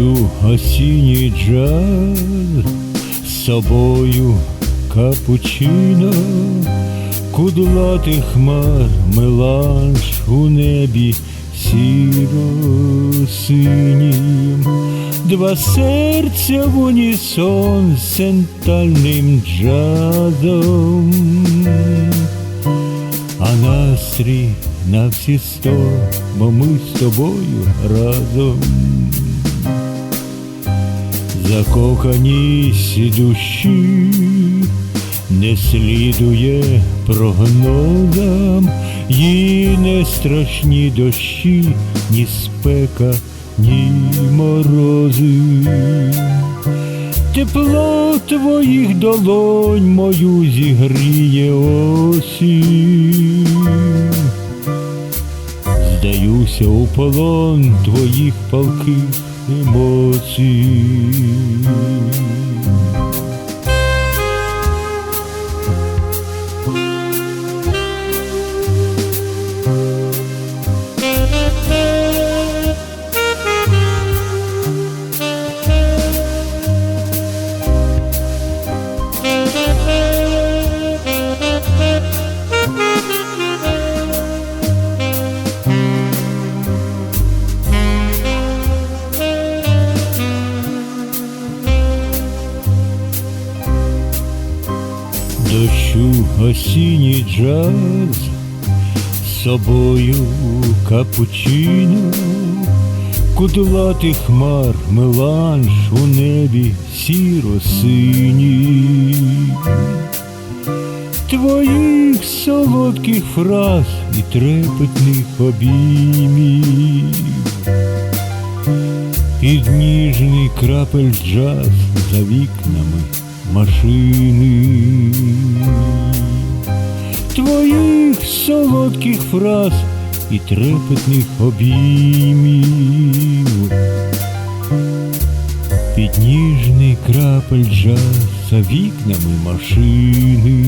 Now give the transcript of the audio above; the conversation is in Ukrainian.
Дощу осінній джаз, з собою капучино, кудлатих хмар меланж у небі сіро-синім, два серця в унісон сентальним джазом а настрій на всі сто, бо ми з тобою разом. Закохані сі душі не слідує прогнозам, їй не страшні дощі, ні спека, ні морози. Тепло твоїх долонь мою зігріє осінь. Здаюся у полон твоїх палких емоцій. Дощу осінній джаз, собою капучино, кудлатих хмар меланж у небі сіро-синій. Твоїх солодких фраз і трепетних обіймів. Під ніжний крапель джаз за вікнами машини. Твоїх солодких фраз і трепетних обіймів. Під ніжний крапель джаз за вікнами машини.